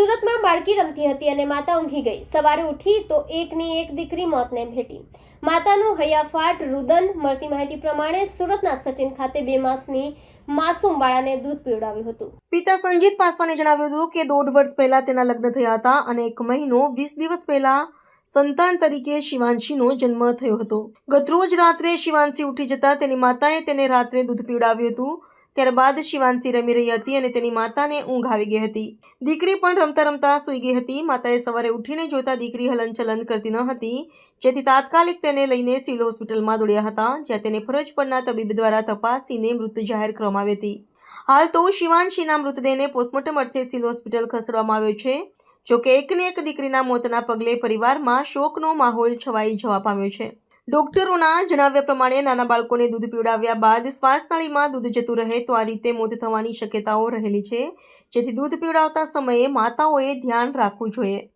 સુરતમાં બાળકી રમતી હતી અને માતા ઊંઘી ગઈ. સવારે ઉઠી તો એકની એક દીકરી મોતને ભેટી. માતાનું હૈયાફાટ રુદન મળતી માહિતી પ્રમાણે સુરતના સચિન ખાતે બે માસની માસૂમ બાળાને દૂધ પીવડાવ્યું હતું. પિતા સંજીત પાસવાને જણાવ્યું હતું કે દોઢ વર્ષ પહેલા તેના લગ્ન થયા હતા અને એક મહિનો વીસ દિવસ પહેલા સંતાન તરીકે શિવાંશીનો જન્મ થયો હતો. ગતરોજ રાત્રે શિવાંશી ઉઠી જતા તેની માતાએ તેને રાત્રે દૂધ પીવડાવ્યું હતું. ત્યારબાદ શિવાંશી રમી રહી હતી અને તેની માતાને ઊંઘ આવી ગઈ હતી. દીકરી પણ રમતા રમતા સૂઈ ગઈ હતી. માતાએ સવારે ઉઠીને જોતા દીકરી હલનચલન કરતી ન હતી. જેથી તાત્કાલિક તેને લઈને સિવિલ હોસ્પિટલમાં દોડ્યા હતા, જ્યાં તેને ફરજ પરના તબીબ દ્વારા તપાસીને મૃત્યુ જાહેર કરવામાં આવી હતી. હાલ તો શિવાંશીના મૃતદેહને પોસ્ટમોર્ટમ અર્થે સિવિલ હોસ્પિટલ ખસેડવામાં આવ્યો છે. જોકે એકને એક દીકરીના મોતના પગલે પરિવારમાં શોકનો માહોલ છવાઈ જવા પામ્યો છે. ડોક્ટરોના જણાવ્યા પ્રમાણે નાના બાળકોને દૂધ પીવડાવ્યા બાદ શ્વાસનાળીમાં દૂધ જતું રહે તો આ રીતે મોત થવાની શક્યતાઓ રહેલી છે. જેથી દૂધ પીવડાવતા સમયે માતાઓએ ધ્યાન રાખવું જોઈએ.